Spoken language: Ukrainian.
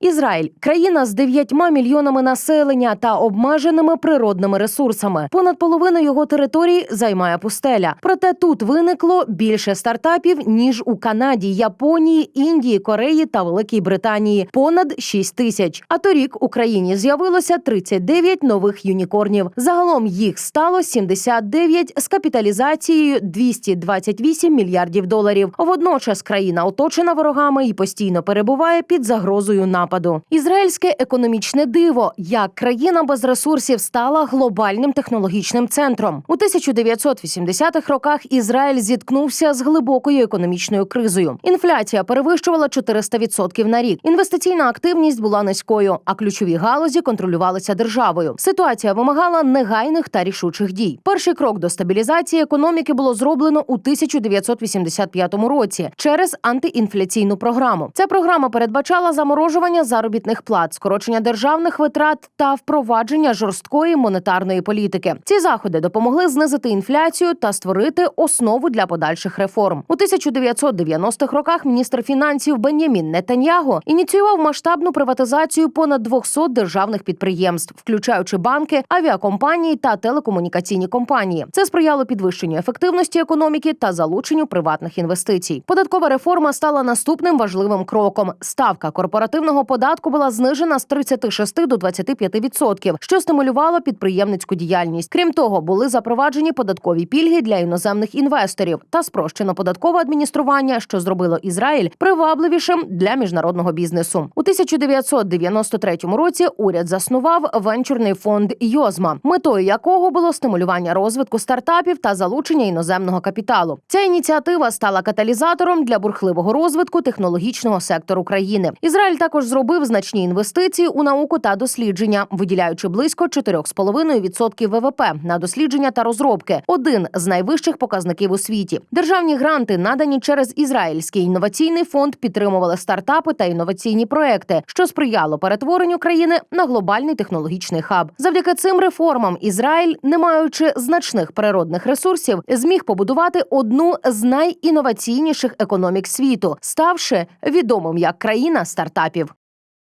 Ізраїль країна з 9 мільйонами населення та обмеженими природними ресурсами. Понад половину його території займає пустеля. Проте тут виникло більше стартапів ніж у Канаді, Японії, Індії, Кореї та Великій Британії. Понад 6 тисяч. А торік у країні з'явилося 39 нових юнікорнів. Загалом їх стало 79 з капіталізацією 228 мільярдів доларів. Водночас країна оточена ворогами і постійно перебуває під загрозою нападу. Ізраїльське економічне диво, як країна без ресурсів стала глобальним технологічним центром. У 1980-х роках Ізраїль зіткнувся з глибокою економічною кризою. Інфляція перевищувала 400% на рік. Інвестиційна активність була низькою, а ключові галузі контролювалися державою. Ситуація вимагала негайних та рішучих дій. Перший крок до стабілізації економіки було зроблено у 1985 році через антиінфляційну програму. Ця програма передбачала заморожування заробітних плат, скорочення державних витрат та впровадження жорсткої монетарної політики. Ці заходи допомогли знизити інфляцію та створити основу для подальших реформ. У 1990-х роках міністр фінансів Бенямін Нетаньяго ініціював масштабну приватизацію понад 200 державних підприємств, включаючи банки, авіакомпанії та телекомунікаційні компанії. Це сприяло підвищенню ефективності економіки та залученню приватних інвестицій. Податкова реформа стала наступним важливим кроком. Ставка корпоративного податку була знижена з 36 до 25%, що стимулювало підприємницьку діяльність. Крім того, були запроваджені податкові пільги для іноземних інвесторів та спрощено податкове адміністрування, що зробило Ізраїль привабливішим для міжнародного бізнесу. У 1993 році уряд заснував венчурний фонд Йозма, метою якого було стимулювання розвитку стартапів та залучення іноземного капіталу. Ця ініціатива стала каталізатором для бурхливого розвитку технологічного сектору країни. Ізраїль також зробив значні інвестиції у науку та дослідження, виділяючи близько 4,5% ВВП на дослідження та розробки один з найвищих показників у світі. Державні гранти, надані через Ізраїльський інноваційний фонд, підтримували стартапи та інноваційні проекти, що сприяло перетворенню країни на глобальний технологічний хаб. Завдяки цим реформам Ізраїль, не маючи значних природних ресурсів, зміг побудувати одну з найінноваційніших економік світу, ставши відомим як країна стартапів.